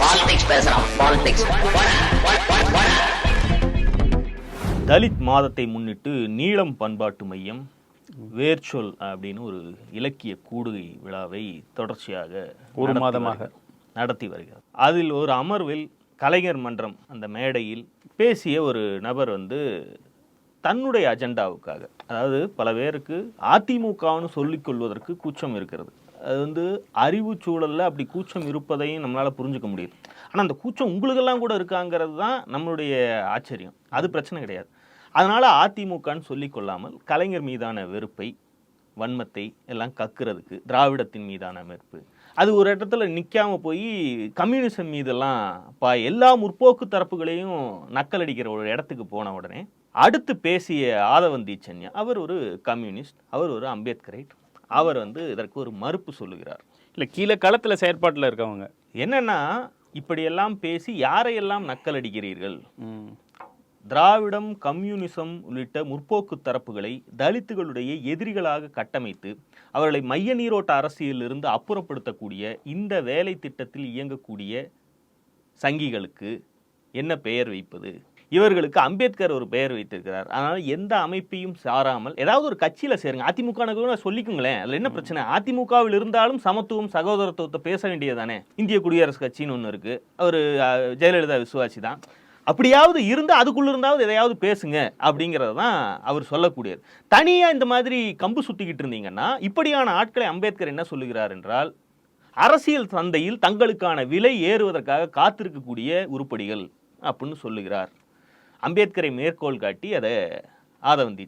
Politics பேசுறான் politics Dalit மாதத்தை முன்னிட்டு நீளம் பண்பாட்டு மையம் வேர்ச்சொல் அப்படின்னு ஒரு இலக்கிய கூடுகை விழாவை தொடர்ச்சியாக ஒரு மாதமாக. நடத்தி வருகிறது. அதில் ஒரு அமர்வில் கலைஞர் மன்றம் அந்த மேடையில் பேசிய ஒரு நபர் வந்து தன்னுடைய அஜெண்டாவுக்காக அதாவது பல பேருக்கு அதிமுகன்னு சொல்லிக் கொள்வதற்கு கூச்சம் இருக்கிறது. அது வந்து அறிவு சூழலில் அப்படி கூச்சம் இருப்பதையும் நம்மளால் புரிஞ்சுக்க முடியுது. ஆனால் அந்த கூச்சம் உங்களுக்கெல்லாம் கூட இருக்காங்கிறது தான் நம்மளுடைய ஆச்சரியம். அது பிரச்சனை கிடையாது. அதனால் அதிமுகன்னு சொல்லிக்கொள்ளாமல் கலைஞர் மீதான வெறுப்பை வன்மத்தை எல்லாம் கக்குறதுக்கு திராவிடத்தின் மீதான வெறுப்பு அது ஒரு இடத்துல நிற்காமல் போய் கம்யூனிசம் மீதெல்லாம் பா எல்லா முற்போக்கு தரப்புகளையும் நக்கலடிக்கிற ஒரு இடத்துக்கு போன உடனே அடுத்து பேசிய ஆதவன் தீச்சன்யா அவர் ஒரு கம்யூனிஸ்ட் அவர் ஒரு அம்பேத்கரைட் அவர் வந்து இதற்கு ஒரு மறுப்பு சொல்லுகிறார். இல்லை கீழே களத்தில் செயற்பாட்டில் இருக்கவங்க என்னன்னா இப்படியெல்லாம் பேசி யாரையெல்லாம் நக்கலடிக்கிறீர்கள்? ம். திராவிடம் கம்யூனிசம் உள்ளிட்ட முற்போக்கு தரப்புகளை தலித்துகளுடைய எதிரிகளாக கட்டமைத்து அவர்களை மைய நீரோட்ட அரசியலிருந்து அப்புறப்படுத்தக்கூடிய இந்த வேலை திட்டத்தில் இயங்கக்கூடிய சங்கிகளுக்கு என்ன பெயர் வைப்பது? இவர்களுக்கு அம்பேத்கர் ஒரு பெயர் வைத்திருக்கிறார். அதனால எந்த அமைப்பையும் சாராமல் ஏதாவது ஒரு கட்சியில சேருங்க. அதிமுக சொல்லிக்குங்களேன். அதுல என்ன பிரச்சனை? அதிமுகவில் இருந்தாலும் சமத்துவம் சகோதரத்துவத்தை பேச வேண்டியதானே இந்திய குடியரசு கட்சின்னு ஒன்று இருக்கு. அவர் ஜெயலலிதா விசுவாசி தான். அப்படியாவது இருந்து அதுக்குள்ள இருந்தாவது எதையாவது பேசுங்க அப்படிங்கிறது தான் அவர் சொல்லக்கூடியது. தனியா இந்த மாதிரி கம்பு சுத்திக்கிட்டு இருந்தீங்கன்னா இப்படியான ஆட்களை அம்பேத்கர் என்ன சொல்லுகிறார் என்றால் அரசியல் சந்தையில் தங்களுக்கான விலை ஏறுவதற்காக காத்திருக்கக்கூடிய உருப்படிகள் அப்படின்னு சொல்லுகிறார். அம்பேத்கரை மேற்கோள் காட்டி அதை ஆதவந்தி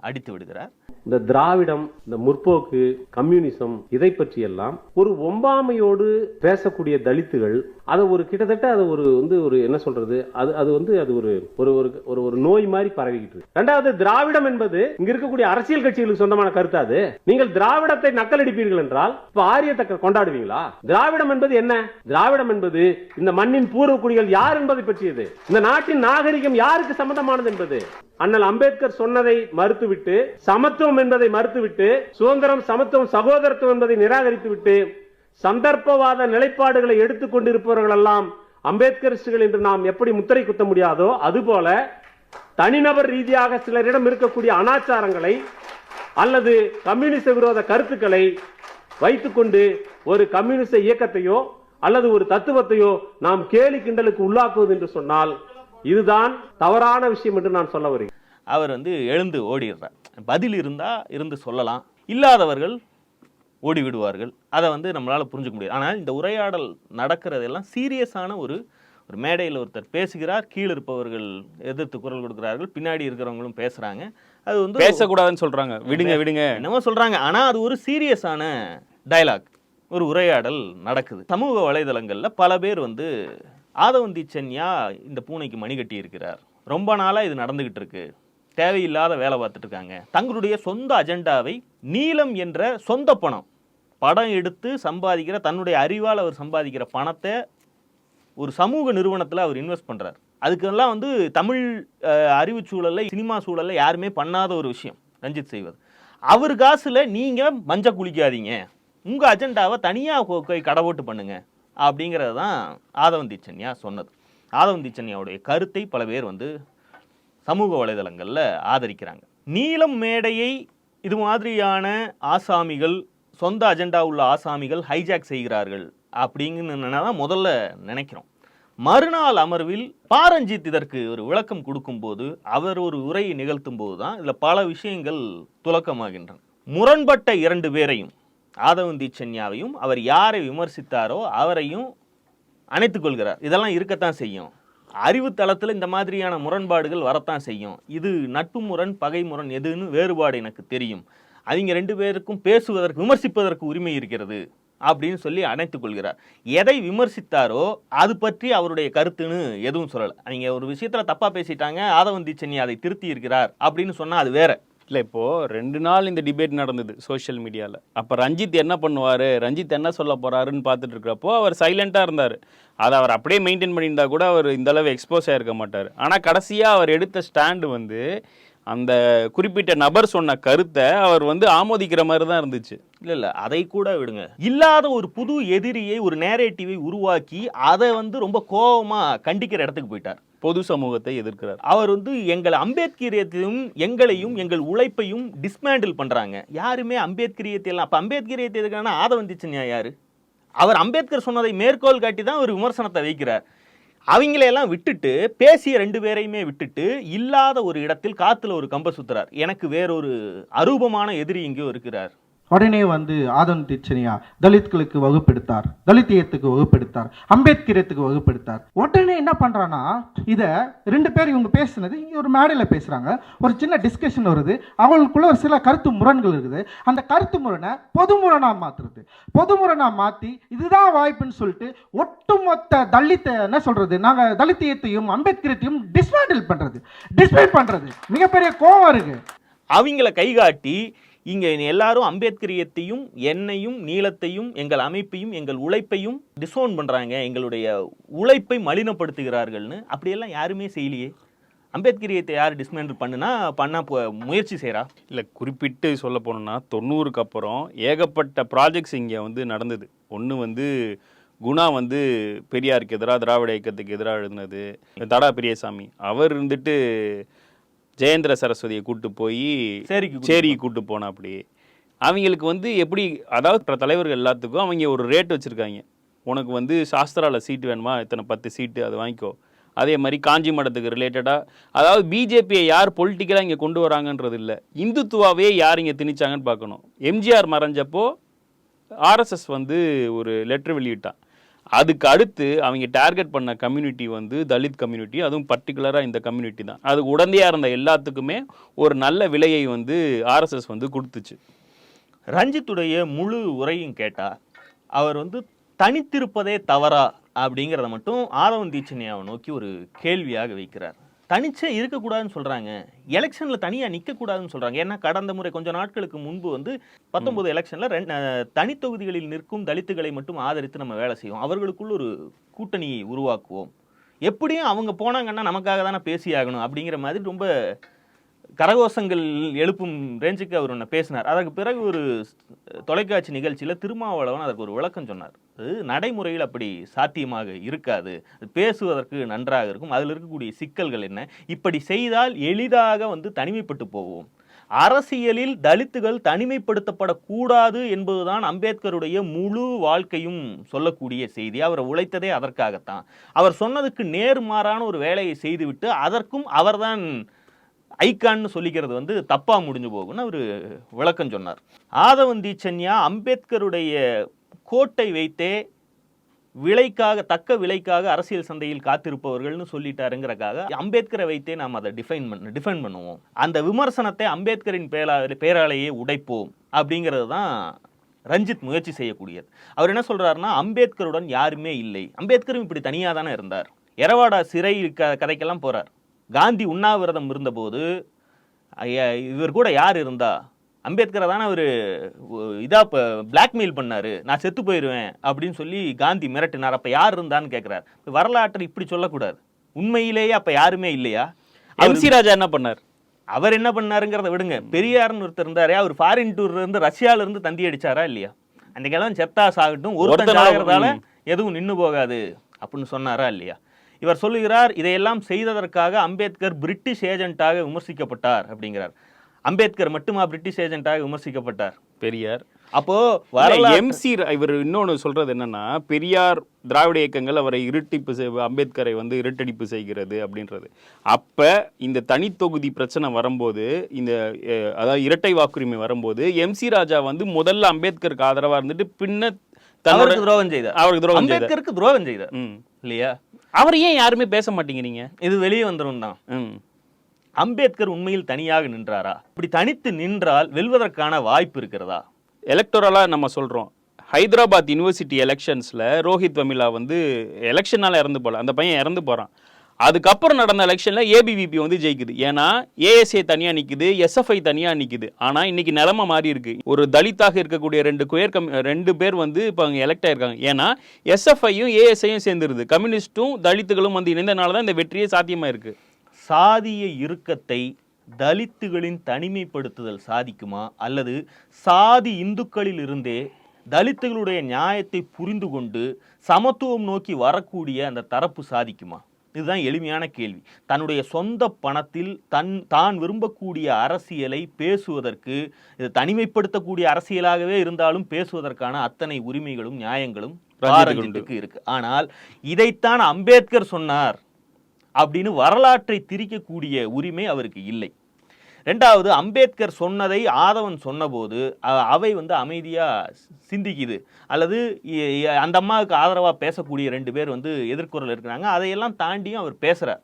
அடித்து விடுகிறார். இந்த திராவிடம் இந்த முற்போக்கு கம்யூனிசம் இதை பற்றியெல்லாம் ஒரு ஒம்பாமையோடு பேசக்கூடிய தலித்துகள் அதை ஒரு கிட்டத்தட்ட அது ஒரு வந்து ஒரு என்ன சொல்றது? அது அது வந்து அது ஒரு ஒரு ஒரு ஒரு ஒரு நோய் மாதிரி பரவிக்கிட்டு இருக்கு. ரெண்டாவது திராவிடம் என்பது இங்க இருக்கக்கூடிய அரசியல் கட்சிகளுக்கு சொந்தமான கருத்து அது. நீங்கள் திராவிடத்தை நக்கலடிப்பீர்கள் என்றால் இப்ப ஆரியத்தை கொண்டாடுவீங்களா? திராவிடம் என்பது என்ன? திராவிடம் என்பது இந்த மண்ணின் பூர்வ குடிகள் யார் என்பதை பற்றியது. இந்த நாட்டின் நாகரிகம் யாருக்கு சம்பந்தமானது என்பது. அண்ணல் அம்பேத்கர் சொன்னதை மறுத்துவிட்டு சமத்துவம் என்பதை மறுத்துவிட்டு சுதந்திரம் சமத்துவம் சகோதரத்துவம் என்பதை நிராகரித்துவிட்டு சந்தர்ப்பவாத நிலைப்பாடுகளை எடுத்துக்கொண்டிருப்பவர்களெல்லாம் எல்லாம் அம்பேத்கரிஸ்டுகள் என்று நாம் எப்படி முத்திரை குத்த முடியாதோ அதுபோல தனிநபர் ரீதியாக சிலரிடம் இருக்கக்கூடிய அனாச்சாரங்களை அல்லது கம்யூனிச விரோத கருத்துக்களை வைத்துக்கொண்டு ஒரு கம்யூனிச இயக்கத்தையோ அல்லது ஒரு தத்துவத்தையோ நாம் கேலி கிண்டலுக்கு உள்ளாக்குவது என்று சொன்னால் இதுதான் தவறான விஷயம் என்று நான் சொல்ல வருகிறேன். அவர் வந்து எழுந்து ஓடிடுறார். பதில் இருந்தா இருந்து சொல்லலாம். இல்லாதவர்கள் ஓடி விடுவார்கள் அதை வந்து நம்மளால புரிஞ்சுக்க முடியாது. ஆனால் இந்த உரையாடல் நடக்கிறதெல்லாம் சீரியஸான ஒரு ஒரு மேடையில் ஒருத்தர் பேசுகிறார் கீழே இருப்பவர்கள் எதிர்த்து குரல் கொடுக்கிறார்கள் பின்னாடி இருக்கிறவங்களும் பேசுறாங்க. அது வந்து பேசக்கூடாதுன்னு சொல்றாங்க. விடுங்க விடுங்க. என்னமோ சொல்றாங்க. ஆனா அது ஒரு சீரியஸான டயலாக் ஒரு உரையாடல் நடக்குது. சமூக வலைதளங்கள்ல பல பேர் வந்து ஆதவந்தி சென்யா இந்த பூனைக்கு மணி கட்டி இருக்கிறார் ரொம்ப நாளா இது நடந்துகிட்டு இருக்கு. தேவையில்லாத வேலை பார்த்துட்டு இருக்காங்க. தங்களுடைய சொந்த அஜெண்டாவை நீலம் என்ற சொந்த பணம் படம் எடுத்து சம்பாதிக்கிற தன்னுடைய அறிவால் அவர் சம்பாதிக்கிற பணத்தை ஒரு சமூக நிறுவனத்தில் அவர் இன்வெஸ்ட் பண்ணுறார் அதுக்கெல்லாம் வந்து தமிழ் அறிவு அறிவுச் சினிமா சூழலில் யாருமே பண்ணாத ஒரு விஷயம் ரஞ்சித் செய்வது. அவர் காசில் நீங்கள் மஞ்ச குளிக்காதீங்க. உங்கள் அஜெண்டாவை தனியாக கொ- போய் கடை பண்ணுங்கள் பண்ணுங்க. அப்படிங்கிறது தான் ஆதவந்தி சொன்னது. ஆதவந்திச்சன்யாவுடைய கருத்தை பல பேர் வந்து சமூக வலைதளங்களில் ஆதரிக்கிறாங்க. நீளம் மேடையை இது மாதிரியான ஆசாமிகள் சொந்த அஜெண்டா உள்ள ஆசாமிகள் ஹைஜாக் செய்கிறார்கள் அப்படிங்கன்னு தான் முதல்ல நினைக்கிறோம். மறுநாள் அமர்வில் பாரஞ்சித் இதற்கு ஒரு விளக்கம் கொடுக்கும்போது அவர் ஒரு உரையை நிகழ்த்தும் போது தான் இதில் பல விஷயங்கள் துலக்கமாகின்றன. முரண்பட்ட இரண்டு பேரையும் ஆதவந்தி சென்யாவையும் அவர் யாரை விமர்சித்தாரோ அவரையும் அணைத்துக் கொள்கிறார். இதெல்லாம் இருக்கத்தான் செய்யும். அறிவு தளத்தில் இந்த மாதிரியான முரண்பாடுகள் வரத்தான் செய்யும். இது நட்பு முரண் பகை முரண் எதுன்னு வேறுபாடு எனக்கு தெரியும். அவங்க ரெண்டு பேருக்கும் பேசுவதற்கு விமர்சிப்பதற்கு உரிமை இருக்கிறது அப்படின்னு சொல்லி அணைத்துக் கொள்கிறார். எதை விமர்சித்தாரோ அது பற்றி அவருடைய கருத்துன்னு எதுவும் சொல்லலை. அவங்க ஒரு விஷயத்தில் தப்பாக பேசிட்டாங்க ஆதவன் சென்னி அதை திருத்தி இருக்கிறார் அப்படின்னு சொன்னால் அது வேற. இல்லை இப்போது ரெண்டு நாள் இந்த டிபேட் நடந்தது சோஷியல் மீடியாவில் அப்போ ரஞ்சித் என்ன பண்ணுவார் ரஞ்சித் என்ன சொல்ல போகிறாருன்னு பார்த்துட்டு இருக்கிறப்போ அவர் சைலண்ட்டாக இருந்தார். அதை அவர் அப்படியே மெயின்டைன் பண்ணியிருந்தா கூட அவர் இந்தளவு எக்ஸ்போஸ் ஆயிருக்க மாட்டார். ஆனால் கடைசியாக அவர் எடுத்த ஸ்டாண்டு வந்து அந்த குறிப்பிட்ட நபர் சொன்ன கருத்தை அவர் வந்து ஆமோதிக்கிற மாதிரி தான் இருந்துச்சு. இல்ல இல்ல அதை கூட விடுங்க. இல்லாத ஒரு புது எதிரியை ஒரு நேரேட்டிவை உருவாக்கி அதை வந்து ரொம்ப கோபமா கண்டிக்கிற இடத்துக்கு போயிட்டார். பொது சமூகத்தை எதிர்க்கிறார். அவர் வந்து எங்கள் அம்பேத்கரியத்தையும் எங்களையும் எங்கள் உழைப்பையும் டிஸ்மேண்டில் பண்றாங்க. யாருமே அம்பேத்கரியத்தை எல்லாம் அப்ப அம்பேத்கரியத்தை எதுக்கான ஆதவந்திச்சன்யா யாரு? அவர் அம்பேத்கர் சொன்னதை மேற்கோள் காட்டி தான் ஒரு விமர்சனத்தை வைக்கிறார். அவங்களையெல்லாம் விட்டுட்டு பேசிய ரெண்டு பேரையுமே விட்டுட்டு இல்லாத ஒரு இடத்தில் காற்றுல ஒரு கம்ப சுத்துறார். எனக்கு வேறொரு அரூபமான எதிரி எங்கேயோ இருக்கிறார். உடனே வந்து ஆதன் திச்சனியா தலித்களுக்கு வகுப்பெடுத்தார் தலித்தியத்துக்கு வகுப்பெடுத்தார் அம்பேத்கரியத்துக்கு வகுப்பெடுத்தார். உடனே என்ன பண்ணுறான்னா இதை ரெண்டு பேர் இவங்க பேசுனது இங்கே ஒரு மேடையில் பேசுகிறாங்க ஒரு சின்ன டிஸ்கஷன் வருது. அவங்களுக்குள்ள ஒரு சில கருத்து முரண்கள் இருக்குது. அந்த கருத்து முரணை பொது மாற்றுறது மாத்துறது. பொது இதுதான் வாய்ப்புன்னு சொல்லிட்டு ஒட்டுமொத்த தலித்தை என்ன சொல்கிறது நாங்கள் தலித்தியத்தையும் அம்பேத்கரியத்தையும் டிஸ்மேண்டில் பண்ணுறது டிஸ்மேண்ட் பண்ணுறது மிகப்பெரிய கோவம் இருக்குது அவங்கள கைகாட்டி இங்கே எல்லாரும் அம்பேத்கரியத்தையும் என்னையும் நீளத்தையும் எங்கள் அமைப்பையும் எங்கள் உழைப்பையும் டிசோன் பண்ணுறாங்க எங்களுடைய உழைப்பை மலினப்படுத்துகிறார்கள்னு. அப்படியெல்லாம் யாருமே செய்யலையே. அம்பேத்கரியத்தை யார் டிஸ்மேண்டில் பண்ணுனா பண்ணால் போ- முயற்சி செய்கிறா இல்லை குறிப்பிட்டு சொல்ல போனோம்னா தொண்ணூறுக்கு அப்புறம் ஏகப்பட்ட ப்ராஜெக்ட்ஸ் இங்கே வந்து நடந்தது. ஒன்று வந்து குணா வந்து பெரியாருக்கு எதிராக திராவிட இயக்கத்துக்கு எதிராக எழுதினது. தடா பெரியசாமி. அவர் இருந்துட்டு ஜெயேந்திர சரஸ்வதியை கூட்டு போய் சேரிக்கு கூட்டிட்டு சேரி கூட்டு போனா அப்படி. அவங்களுக்கு வந்து எப்படி அதாவது தலைவர்கள் எல்லாத்துக்கும் அவங்க ஒரு ரேட் வச்சுருக்காங்க. உனக்கு வந்து சாஸ்திரால சீட்டு வேணுமா? இத்தனை பத்து சீட்டு அதை வாங்கிக்கோ. அதே மாதிரி காஞ்சி மடத்துக்கு ரிலேட்டடாக அதாவது பிஜேபியை யார் பொலிட்டிக்கலாக இங்கே கொண்டு வராங்கன்றது இல்லை. இந்துத்துவாவே யார் இங்கே திணிச்சாங்கன்னு பார்க்கணும். எம்ஜிஆர் மறைஞ்சப்போ ஆர்எஸ்எஸ் வந்து ஒரு லெட்டர் வெளியிட்டான். அதுக்கு அடுத்து அவங்க டார்கெட் பண்ண கம்யூனிட்டி வந்து தலித் கம்யூனிட்டி அதுவும் பர்டிகுலராக இந்த கம்யூனிட்டி தான். அது உடந்தையாக இருந்த எல்லாத்துக்குமே ஒரு நல்ல விலையை வந்து ஆர்எஸ்எஸ் வந்து கொடுத்துச்சு. ரஞ்சித்துடைய முழு உரையும் கேட்டால் அவர் வந்து தனித்திருப்பதே தவறா அப்படிங்கிறத மட்டும் ஆதவன் தீட்சணியாவை நோக்கி ஒரு கேள்வியாக வைக்கிறார். தனிச்சே இருக்கக்கூடாதுன்னு சொல்றாங்க. எலெக்ஷன்ல தனியா நிற்கக்கூடாதுன்னு சொல்றாங்க. ஏன்னா கடந்த முறை கொஞ்ச நாட்களுக்கு முன்பு வந்து பத்தொன்பது எலெக்ஷன்ல ரெண்டு தனித்தொகுதிகளில் நிற்கும் தலித்துகளை மட்டும் ஆதரித்து நம்ம வேலை செய்வோம். அவர்களுக்குள்ள ஒரு கூட்டணியை உருவாக்குவோம். எப்படியும் அவங்க போனாங்கன்னா நமக்காக தானே பேசியாகணும் அப்படிங்கிற மாதிரி ரொம்ப கரகோஷங்கள் எழுப்பும் ரேஞ்சுக்கு அவர் ஒன்று பேசினார். அதற்கு பிறகு ஒரு தொலைக்காட்சி நிகழ்ச்சியில் திருமாவளவன் அதற்கு ஒரு விளக்கம் சொன்னார். அது நடைமுறையில் அப்படி சாத்தியமாக இருக்காது. பேசுவதற்கு நன்றாக இருக்கும். அதில் இருக்கக்கூடிய சிக்கல்கள் என்ன? இப்படி செய்தால் எளிதாக வந்து தனிமைப்பட்டு போவோம். அரசியலில் தலித்துகள் தனிமைப்படுத்தப்படக்கூடாது என்பதுதான் அம்பேத்கருடைய முழு வாழ்க்கையும் சொல்லக்கூடிய செய்தி. அவர் உழைத்ததே அதற்காகத்தான். அவர் சொன்னதுக்கு நேர்மாறான ஒரு வேலையை செய்துவிட்டு அதற்கும் அவர்தான் ஐக்கான்னு சொல்லிக்கிறது வந்து தப்பாக முடிஞ்சு போகும்னு அவர் விளக்கம் சொன்னார். ஆதவந்தி சென்யா அம்பேத்கருடைய கோட்டை வைத்தே விலைக்காக தக்க விலைக்காக அரசியல் சந்தையில் காத்திருப்பவர்கள்னு சொல்லிட்டாருங்கிறக்காக அம்பேத்கரை வைத்தே நாம் அதை டிஃபைன் பண்ண டிஃபைன் பண்ணுவோம். அந்த விமர்சனத்தை அம்பேத்கரின் பேரா பேராலேயே உடைப்போம் அப்படிங்கிறது தான் ரஞ்சித் முயற்சி செய்யக்கூடியது. அவர் என்ன சொல்றாருன்னா அம்பேத்கருடன் யாருமே இல்லை. அம்பேத்கரும் இப்படி தனியாக தானே இருந்தார். எரவாடா சிறை க கதைக்கெல்லாம் போறார். காந்தி உண்ணாவிரதம் இருந்தபோது ஐயா, இவர் கூட யார் இருந்தா? அம்பேத்கரை தானே அவர் இதா இப்போ பிளாக்மெயில் பண்ணாரு. நான் செத்து போயிடுவேன் அப்படின்னு சொல்லி காந்தி மிரட்டினார். அப்ப யார் இருந்தான்னு கேட்கிறார் வரலாற்றை இப்படி சொல்லக்கூடாது. உண்மையிலேயே அப்ப யாருமே இல்லையா? எம்சி ராஜா என்ன பண்ணார்? அவர் என்ன பண்ணாருங்கிறத விடுங்க. பெரியார்னு ஒருத்தர் இருந்தாரே அவர் ஃபாரின் டூர்ல இருந்து ரஷ்யால இருந்து தந்தி அடிச்சாரா இல்லையா? அந்த கிழவன் செத்தா சாகட்டும் ஒருத்தன் சாகிறதால. எதுவும் நின்னு போகாது அப்படின்னு சொன்னாரா இல்லையா? இவர் சொல்லுகிறார் இதையெல்லாம் செய்ததற்காக அம்பேத்கர் பிரிட்டிஷ் ஏஜென்ட்டாக விமர்சிக்கப்பட்டார் அப்படிங்கிறார். அம்பேத்கர் மட்டுமா பிரிட்டிஷ் ஏஜென்ட்டாக விமர்சிக்கப்பட்டார்? பெரியார். அப்போ எம்சி இவர் இன்னொன்னு சொல்றது என்னன்னா பெரியார் திராவிட இயக்கங்கள் அவரை இருட்டிப்பு செய்- அம்பேத்கரை வந்து இருட்டடிப்பு செய்கிறது அப்படின்றது. அப்ப இந்த தனித்தொகுதி பிரச்சனை வரும்போது இந்த அதாவது இரட்டை வாக்குரிமை வரும்போது எம்சி ராஜா வந்து முதல்ல அம்பேத்கருக்கு ஆதரவா இருந்துட்டு பின்ன தன்னோட துரோகம் செய்தார். அவருக்கு துரோகம் அம்பேத்கருக்கு துரோகம் செய்தார். இல்லையா? அவர் ஏன் யாருமே பேச மாட்டேங்கிறீங்க? இது வெளியே வந்துரும் தான் ம். அம்பேத்கர் உண்மையில் தனியாக நின்றாரா? இப்படி தனித்து நின்றால் வெல்வதற்கான வாய்ப்பு இருக்கிறதா? எலக்டோரலாக நம்ம சொல்கிறோம் ஹைதராபாத் யூனிவர்சிட்டி எலெக்ஷன்ஸில் ரோஹித் வமிலா வந்து எலெக்ஷனால இறந்து போல அந்த பையன் இறந்து போகிறான் அதுக்கப்புறம் நடந்த எலெக்ஷனில் ஏபிவிபி வந்து ஜெயிக்குது. ஏன்னா ஏஎஸ்ஏ தனியாக நிற்குது எஸ்எஃப்ஐ தனியாக நிற்குது ஆனால் இன்னைக்கு நிலமை மாறி இருக்கு. ஒரு தலித்தாக இருக்கக்கூடிய ரெண்டு குயர் கம் ரெண்டு பேர் வந்து இப்போ அவங்க எலெக்ட் ஆயிருக்காங்க. ஏன்னா எஸ்எஃப்ஐயும் ஏஎஸ்ஐயும் சேர்ந்துருது. கம்யூனிஸ்ட்டும் தலித்துகளும் வந்து இணைந்தனால தான் இந்த வெற்றியே சாத்தியமாக இருக்கு சாதிய இறுக்கத்தை தலித்துகளின் தனிமைப்படுத்துதல் சாதிக்குமா? அல்லது சாதி இந்துக்களில் இருந்தே தலித்துகளுடைய நியாயத்தை புரிந்து கொண்டு சமத்துவம் நோக்கி வரக்கூடிய அந்த தரப்பு சாதிக்குமா? இதுதான் எளிமையான கேள்வி. தன்னுடைய சொந்த பணத்தில் தன் தான் விரும்பக்கூடிய அரசியலை பேசுவதற்கு இது தனிமைப்படுத்தக்கூடிய அரசியலாகவே இருந்தாலும் பேசுவதற்கான அத்தனை உரிமைகளும் நியாயங்களும் பாரஞ்சித்துக்கு இருக்கு. ஆனால் இதைத்தான் அம்பேத்கர் சொன்னார். அப்படின்னு வரலாற்றை திரிக்கக்கூடிய உரிமை அவருக்கு இல்லை. ரெண்டாவது அம்பேத்கர் சொன்னதை ஆதவன் சொன்னபோது அவை வந்து அமைதியாக சிந்திக்குது. அல்லது அந்த அம்மாவுக்கு ஆதரவாக பேசக்கூடிய ரெண்டு பேர் வந்து எதிர்குரல் இருக்கிறாங்க. அதையெல்லாம் தாண்டியும் அவர் பேசுகிறார்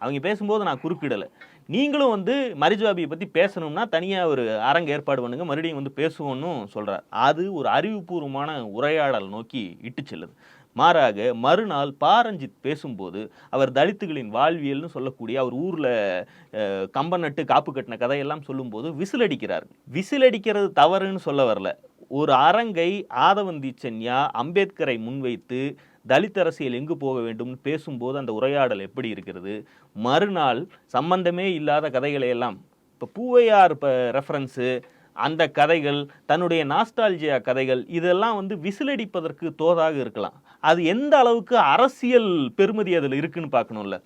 அவங்க பேசும்போது நான் குறுக்கிடலை நீங்களும் வந்து மரிஜாபியை பற்றி பேசணும்னா தனியாக ஒரு அரங்கு ஏற்பாடு பண்ணுங்கள் மறுபடியும் வந்து பேசுவோன்னு சொல்கிறார் அது ஒரு அறிவுபூர்வமான உரையாடல் நோக்கி இட்டு செல்லுது. மாறாக மறுநாள் பாரஞ்சித் பேசும்போது அவர் தலித்துகளின் வாழ்வியல்னு சொல்லக்கூடிய அவர் ஊரில் கம்ப நட்டு காப்பு கட்டின கதையெல்லாம் சொல்லும்போது விசிலடிக்கிறார். விசிலடிக்கிறது தவறுன்னு சொல்ல வரல. ஒரு அரங்கை ஆதவந்தி சென்யா அம்பேத்கரை முன்வைத்து தலித் அரசியல் எங்கு போக வேண்டும்னு பேசும்போது அந்த உரையாடல் எப்படி இருக்கிறது? மறுநாள் சம்பந்தமே இல்லாத கதைகளை எல்லாம் இப்போ பூவையார் இப்போ ரெஃபரன்ஸு அந்த கதைகள் தன்னுடைய நாஸ்டால்ஜியா கதைகள் இதெல்லாம் வந்து விசிலடிப்பதற்கு தோதாக இருக்கலாம். அது எந்த அளவுக்கு அரசியல் பெருமதி அதில் இருக்குன்னு பார்க்கணும்ல.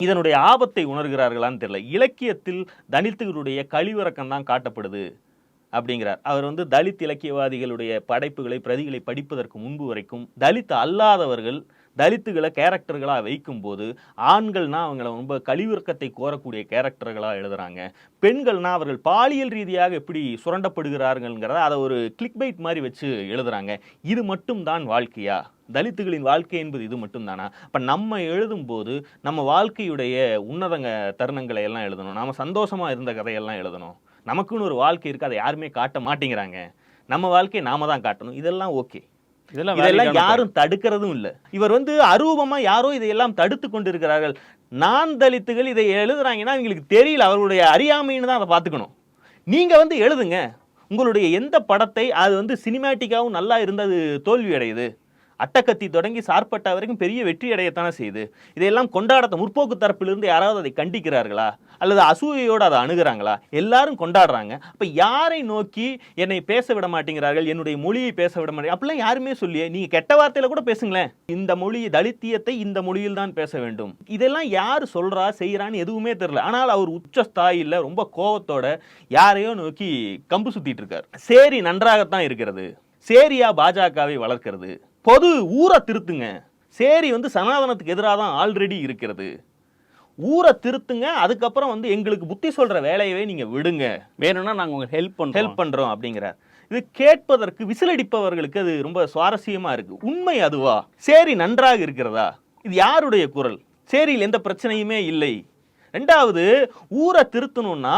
இதனுடைய ஆபத்தை உணர்கிறார்களான்னு தெரியல. இலக்கியத்தில் தலித்துகளுடைய கழிவிறக்கம் தான் காட்டப்படுது அப்படிங்கிறார். அவர் வந்து தலித் இலக்கியவாதிகளுடைய படைப்புகளை பிரதிகளை படிப்பதற்கு முன்பு வரைக்கும் தலித் அல்லாதவர்கள் தலித்துகளை கேரக்டர்களாக வைக்கும்போது ஆண்கள்னா அவங்கள ரொம்ப கழிவிறக்கத்தை கோரக்கூடிய கேரக்டர்களாக எழுதுறாங்க. பெண்கள்னா அவர்கள் பாலியல் ரீதியாக எப்படி சுரண்டப்படுகிறார்கள்ங்கிறத அதை ஒரு கிளிக் பைட் மாதிரி வச்சு எழுதுகிறாங்க இது மட்டும் தான் வாழ்க்கையா? தலித்துகளின் வாழ்க்கை என்பது இது மட்டும்தானா? அப்போ நம்ம எழுதும்போது நம்ம வாழ்க்கையுடைய உன்னதங்க தருணங்களை எல்லாம் எழுதணும். நாம் சந்தோஷமாக இருந்த கதையெல்லாம் எழுதணும். நமக்குன்னு ஒரு வாழ்க்கை இருக்குது அதை யாருமே காட்ட மாட்டேங்கிறாங்க. நம்ம வாழ்க்கையை நாம தான் காட்டணும். இதெல்லாம் ஓகே இதெல்லாம் யாரும் தடுக்கிறதும் இல்ல. இவர் வந்து அரூபமா யாரோ இதையெல்லாம் தடுத்து கொண்டிருக்கிறார்கள். நான் தலித்துகள் இதை எழுதுறாங்கன்னா இவங்களுக்கு தெரியல. அவர்களுடைய அறியாமைன்னு தான் அதை பார்த்துக்கணும். நீங்க வந்து எழுதுங்க. உங்களுடைய எந்த படத்தை அது வந்து சினிமேட்டிக்காவும் நல்லா இருந்தது தோல்வி அடையுது அட்டக்கத்தி தொடங்கி சார்பட்டா வரைக்கும் பெரிய வெற்றி அடையத்தானே செய்யுது இதையெல்லாம் கொண்டாடத்த முற்போக்கு தரப்பிலிருந்து யாராவது அதை கண்டிக்கிறார்களா? அல்லது அசூயையோடு அதை அணுகிறாங்களா? எல்லாரும் கொண்டாடுறாங்க. அப்போ யாரை நோக்கி என்னை பேச விட மாட்டேங்கிறார்கள்? என்னுடைய மொழியை பேச விட மாட்டேங்க அப்படிலாம் யாருமே சொல்லியே. நீங்கள் கெட்ட வார்த்தையில் கூட பேசுங்களேன். இந்த மொழி தலித்தியத்தை இந்த மொழியில் தான் பேச வேண்டும். இதெல்லாம் யார் சொல்கிறா செய்கிறான்னு எதுவுமே தெரில ஆனால் அவர் உச்ச ஸ்தாயில் ரொம்ப கோபத்தோட யாரையோ நோக்கி கம்பு சுற்றிட்டு இருக்கார். சரி நன்றாகத்தான் இருக்கிறது. சேரியா பாஜகவை வளர்க்கிறது. பொது ஊரை திருத்துங்க. சேரி வந்து சனாதனத்துக்கு எதிராக தான் ஆல்ரெடி இருக்கிறது. ஊரை திருத்துங்க அதுக்கப்புறம் வந்து எங்களுக்கு புத்தி சொல்ற வேலையவே நீங்க விடுங்க. வேணும்னா நாங்க உங்களுக்கு ஹெல்ப் பண்றோம். ஹெல்ப் பண்றோம் அப்படிங்கிறார். இது கேட்பதற்கு விசிலடிப்பவர்களுக்கு அது ரொம்ப சுவாரஸ்யமா இருக்கு. உண்மை அதுவா? சேரி நன்றாக இருக்கிறதா? இது யாருடைய குரல்? சேரியில் எந்த பிரச்சனையுமே இல்லை. ரெண்டாவது ஊரை திருத்தணும்னா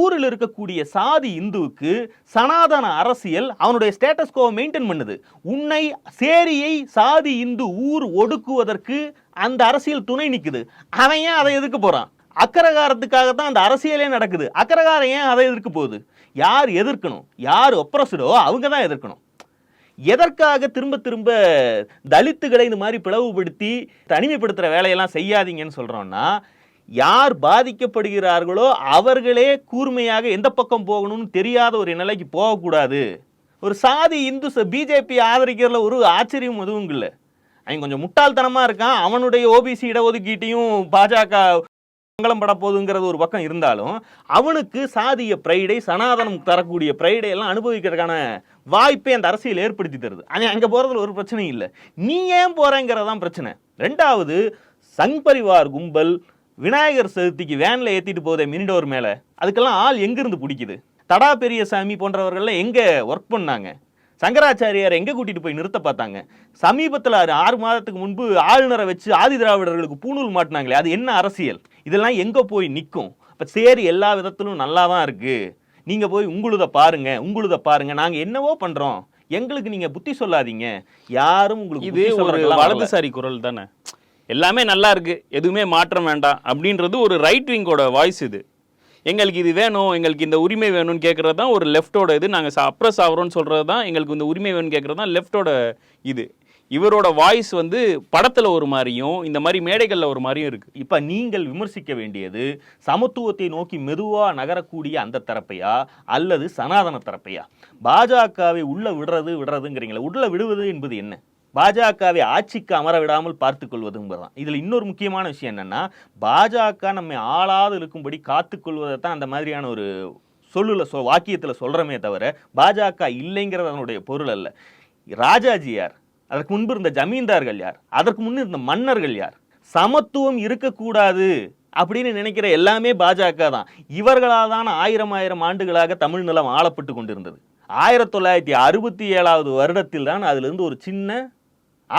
ஊரில் இருக்கக்கூடிய சாதி இந்துவுக்கு சனாதன அரசியல் அவனுடைய ஸ்டேட்டஸ் கோவை மெயின்டைன் பண்ணுது. உன்னை சேரியை சாதி இந்து ஊர் ஒடுக்குவதற்கு அந்த அரசியல் துணை நிற்குது அவன் ஏன் அதை எதிர்க்க போகிறான் அக்கரகாரத்துக்காக தான் அந்த அரசியலே நடக்குது. அக்கரகாரம் ஏன் அதை எதிர்க்க போகுது? யார் எதிர்க்கணும்? யார் ஒப்ரஸ்டோ அவங்க தான் எதிர்க்கணும். எதற்காக திரும்ப திரும்ப தலித்துகளை இந்த மாதிரி பிளவுபடுத்தி தனிமைப்படுத்துகிற வேலையெல்லாம் செய்யாதீங்கன்னு சொல்கிறோன்னா யார் பாதிக்கப்படுகிறார்களோ அவர்களே கூர்மையாக எந்த பக்கம் போகணும்னு தெரியாத ஒரு நிலைக்கு போகக்கூடாது. ஒரு சாதி இந்து பிஜேபி ஆதரிக்கிறதுல ஒரு ஆச்சரியம் எதுவும் இல்லை. அவன் கொஞ்சம் முட்டாள்தனமாக இருக்கான். அவனுடைய ஓபிசி இடஒதுக்கீட்டையும் பாஜக மங்களம் பட போகுதுங்கிறது ஒரு பக்கம் இருந்தாலும் அவனுக்கு சாதிய பிரைடை சனாதனம் தரக்கூடிய பிரைடை எல்லாம் அனுபவிக்கிறதுக்கான வாய்ப்பை அந்த அரசியல் ஏற்படுத்தி தருது. ஆனால் அங்கே போகிறதுல ஒரு பிரச்சனையும் இல்லை. நீ ஏன் போகிறேங்கிறது தான் பிரச்சனை. ரெண்டாவது சங் பரிவார் கும்பல் விநாயகர் சதுர்த்திக்கு வேனில் ஏற்றிட்டு போதே மினிடோர் மேலே. அதுக்கெல்லாம் ஆள் எங்கேருந்து பிடிக்குது? தடா பெரியசாமி போன்றவர்கள்லாம் எங்கே ஒர்க் பண்ணாங்க? சங்கராச்சாரியார் எங்கே கூட்டிட்டு போய் நிறுத்த பார்த்தாங்க? சமீபத்தில் ஆறு மாதத்துக்கு முன்பு ஆளுநரை வச்சு ஆதி திராவிடர்களுக்கு பூணூல் மாட்டினாங்களே அது என்ன அரசியல்? இதெல்லாம் எங்கே போய் நிற்கும் இப்போ சரி எல்லா விதத்திலும் நல்லா தான் இருக்கு. நீங்கள் போய் உங்களுத பாருங்க உங்களுத பாருங்க. நாங்கள் என்னவோ பண்ணுறோம் எங்களுக்கு நீங்கள் புத்தி சொல்லாதீங்க. யாரும் உங்களுக்கு இது ஒரு. வலதுசாரி குரல் தானே? எல்லாமே நல்லா இருக்குது எதுவுமே மாற்றம் வேண்டாம் அப்படின்றது ஒரு ரைட் விங்கோட வாய்ஸ் இது. எங்களுக்கு இது வேணும் எங்களுக்கு இந்த உரிமை வேணும்னு கேட்குறது தான் ஒரு லெஃப்டோட இது. நாங்கள் அப்ரஸ் ஆகிறோம்னு சொல்கிறது தான் எங்களுக்கு இந்த உரிமை வேணும்னு கேட்குறது தான் லெஃப்டோட இது. இவரோட வாய்ஸ் வந்து படத்தில் ஒரு மாதிரியும் இந்த மாதிரி மேடைகளில் ஒரு மாதிரியும் இருக்குது இப்போ நீங்கள் விமர்சிக்க வேண்டியது சமத்துவத்தை நோக்கி மெதுவாக நகரக்கூடிய அந்த தரப்பையா அல்லது சனாதன தரப்பையா? பாஜகவை உள்ளே விடுறது விடுறதுங்கிறீங்களா உள்ளே விடுவது என்பது என்ன? பாஜகவை ஆட்சிக்கு அமர விடாமல் பார்த்துக் கொள்வதுங்கிறதான் இதில் இன்னொரு முக்கியமான விஷயம் என்னன்னா பாஜக நம்மை ஆளாது இருக்கும்படி காத்துக்கொள்வதை தான் அந்த மாதிரியான ஒரு சொல்லுல சொ வாக்கியத்தில் சொல்கிறோமே தவிர பாஜக இல்லைங்கிறது அதனுடைய பொருள் அல்ல. ராஜாஜியார் அதற்கு முன்பு இருந்த ஜமீன்தார்கள் யார்? அதற்கு முன்பு இருந்த மன்னர்கள் யார்? சமத்துவம் இருக்கக்கூடாது அப்படின்னு நினைக்கிற எல்லாமே பாஜக தான். இவர்களால் தான் ஆயிரம் ஆயிரம் ஆண்டுகளாக தமிழ் நிலம் ஆளப்பட்டு கொண்டிருந்தது. ஆயிரத்தி தொள்ளாயிரத்தி அறுபத்தி ஏழாவது வருடத்தில் தான் அதிலிருந்து ஒரு சின்ன